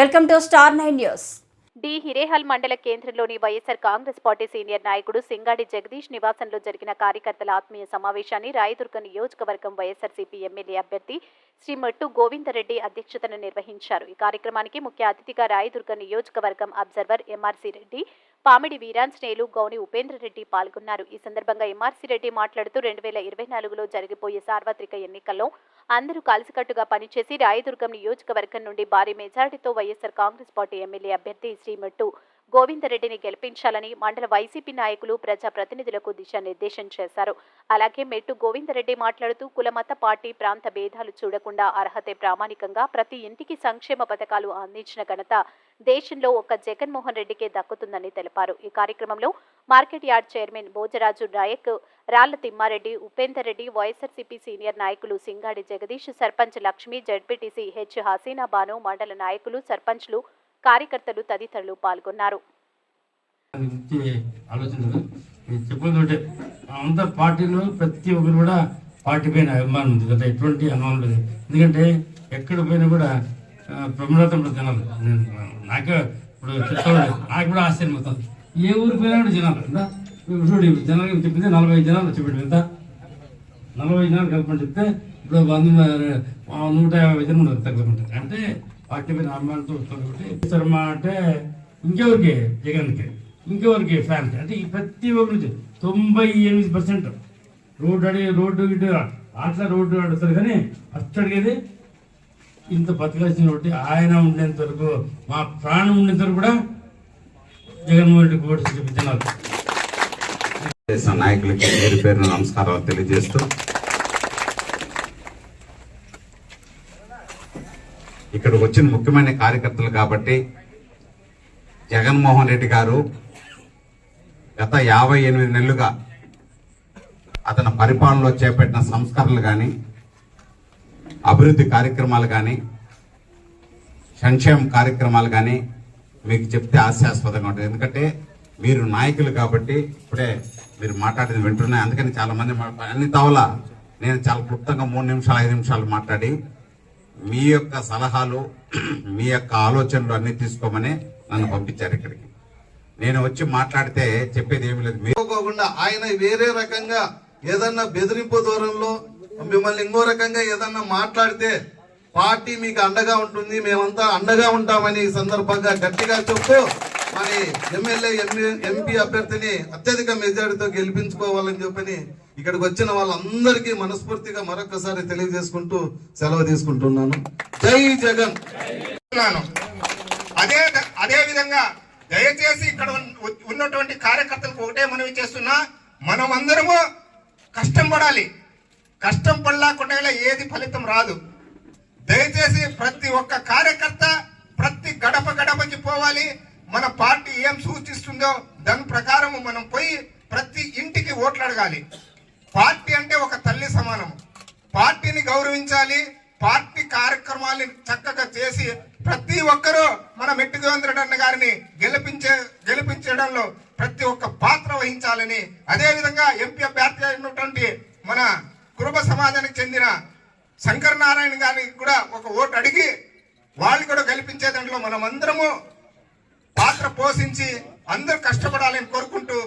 Welcome to star nine news. D Hirehal మండల కేంద్రంలోని YSR Congress party senior నాయకుడు సింగాడి జగదీష్ నివాసంలో జరిగిన కార్యకర్తల ఆత్మీయ సమావేశాన్ని రాయదుర్గ నియోజకవర్గం వైఎస్ఆర్సీపీ ఎమ్మెల్యే అభ్యర్థి శ్రీ మట్టు గోవిందరెడ్డి అధ్యక్షతన నిర్వహించారు. ఈ కార్యక్రమానికి ముఖ్య అతిథిగా రాయదుర్గ నియోజకవర్గం అబ్జర్వర్ ఎంఆర్సీ రెడ్డి పామిడి వీరాంజనేయులు గౌని ఉపేంద్ర రెడ్డి పాల్గొన్నారు. ఈ సందర్భంగా ఎంఆర్సీ రెడ్డి మాట్లాడుతూ రెండు వేల ఇరవై నాలుగులో జరిగిపోయే సార్వత్రిక ఎన్నికల్లో అందరూ కలిసికట్టుగా పనిచేసి రాయదుర్గం నియోజకవర్గం నుండి భారీ మెజారిటీతో వైఎస్సార్ కాంగ్రెస్ పార్టీ ఎమ్మెల్యే అభ్యర్థి శ్రీమట్టు గోవిందరెడ్డిని గెలిపించాలని మండల వైసీపీ నాయకులు ప్రజా ప్రతినిధులకు దిశానిర్దేశం చేశారు. అలాగే మెట్టు గోవిందరెడ్డి మాట్లాడుతూ కులమత పార్టీ ప్రాంత భేదాలు చూడకుండా అర్హతే ప్రామాణికంగా ప్రతి ఇంటికి సంక్షేమ పథకాలు అందించిన ఘనత దేశంలో ఒక్క జగన్మోహన్ రెడ్డికే దక్కుతుందని తెలిపారు. ఈ కార్యక్రమంలో market yard chairman Bhojaraju Naik Ralla Thimmareddy Upender Reddy YSRCP senior నాయకులు సింగాడి జగదీష్ సర్పంచ్ లక్ష్మి జడ్పీటీసీ హెచ్. హసీనా బాను మండల నాయకులు సర్పంచ్లు కార్యకర్తలు తదితరులు పాల్గొన్నారు. అంత ప్రతి ఒక్కరు కూడా పార్టీ పైన అభిమానం ఉంది. కదా ఎటువంటి అనుమానం లేదు. ఎందుకంటే ఎక్కడ పోయినా కూడా ఆ, జనాలు. నాకే ఇప్పుడు చెప్తాను నాకు కూడా ఆశ్చర్యం అవుతుంది. ఏ ఊరు పోయినా కూడా జనాలు చూడు జనాలు చెప్పింది? నలభై ఐదు జనాలు చెప్పాడు ఎంత? నలభై ఐదు జనాలు కలపని చెప్తే ఇప్పుడు వంద నూట యాభై జనం తగ్గకుంటారు అంటే పార్టీ మీద అభిమానంతో వస్తుంది కాబట్టి. శర్మ అంటే ఇంకెవరికి? జగన్కి. ఇంకెవరికి? ఫ్యాన్స్ అంటే ఈ ప్రతి నుంచి తొంభై ఎనిమిది పర్సెంట్ రోడ్డు అడిగి రోడ్డు ఇటు అట్లా రోడ్డు అడుగుతారు కానీ ఫస్ట్ అడిగేది ఇంత బతకాల్సిన ఒకటి ఆయన ఉండేంత వరకు మా ప్రాణం ఉండేంత వరకు కూడా జగన్మోహన్ రెడ్డి ఓటు చూపించినారు నాయకులకి పేరు పేరు నమస్కారాలు తెలియజేస్తూ ఇక్కడికి వచ్చిన ముఖ్యమైన కార్యకర్తలు కాబట్టి జగన్మోహన్ రెడ్డి గారు గత యాభై ఎనిమిది నెలలుగా అతని పరిపాలనలో చేపట్టిన సంస్కరణలు కానీ అభివృద్ధి కార్యక్రమాలు కానీ సంక్షేమ కార్యక్రమాలు కానీ మీకు చెప్తే హాస్యాస్పదంగా ఉంటుంది. ఎందుకంటే మీరు నాయకులు కాబట్టి ఇప్పుడే మీరు మాట్లాడేది వింటున్నాయి. అందుకని చాలామంది అన్ని తవల నేను చాలా క్లుప్తంగా మూడు నిమిషాలు ఐదు నిమిషాలు మాట్లాడి మీ యొక్క సలహాలు మీ యొక్క ఆలోచనలు అన్ని తీసుకోమని నన్ను పంపించారు ఇక్కడికి. నేను వచ్చి మాట్లాడితే చెప్పేది ఏమి లేదు. మీరు ఆయన వేరే రకంగా ఏదన్నా బెదిరింపు దూరంలో మిమ్మల్ని ఇంకో రకంగా ఏదన్నా మాట్లాడితే పార్టీ మీకు అండగా ఉంటుంది మేమంతా అండగా ఉంటామని ఈ సందర్భంగా గట్టిగా చెప్తూ మరి ఎమ్మెల్యే ఎంపీ అభ్యర్థిని అత్యధిక మెజారిటీతో గెలిపించుకోవాలని చెప్పని ఇక్కడికి వచ్చిన వాళ్ళందరికీ మనస్ఫూర్తిగా మరొకసారి తెలియజేసుకుంటూ సెలవు తీసుకుంటున్నాను. జై జగన్. అదే అదే విధంగా దయచేసి ఇక్కడ ఉన్నటువంటి కార్యకర్తలకు ఒకటే మనవి చేస్తున్నా మనం అందరము కష్టం పడాలి. కష్టం పడలేకుండా ఏది ఫలితం రాదు. దయచేసి ప్రతి ఒక్క కార్యకర్త ప్రతి గడప గడపకి పోవాలి. మన పార్టీ ఏం సూచిస్తుందో దాని ప్రకారం మనం పోయి ప్రతి ఇంటికి ఓట్లు అడగాలి. పార్టీ అంటే ఒక తల్లి సమానం. పార్టీని గౌరవించాలి పార్టీ కార్యక్రమాలను చక్కగా చేసి ప్రతి ఒక్కరూ మన మెట్టు గోవిందరెడ్డి అన్న గారిని గెలిపించే గెలిపించడంలో ప్రతి ఒక్క పాత్ర వహించాలని అదేవిధంగా ఎంపీ అభ్యర్థి అయినటువంటి మన కురుబ సమాజానికి చెందిన శంకర్ నారాయణ గారికి కూడా ఒక ఓటు అడిగి వాళ్ళు కూడా గెలిపించే దాంట్లో మనం పాత్ర పోషించి అందరూ కష్టపడాలని కోరుకుంటూ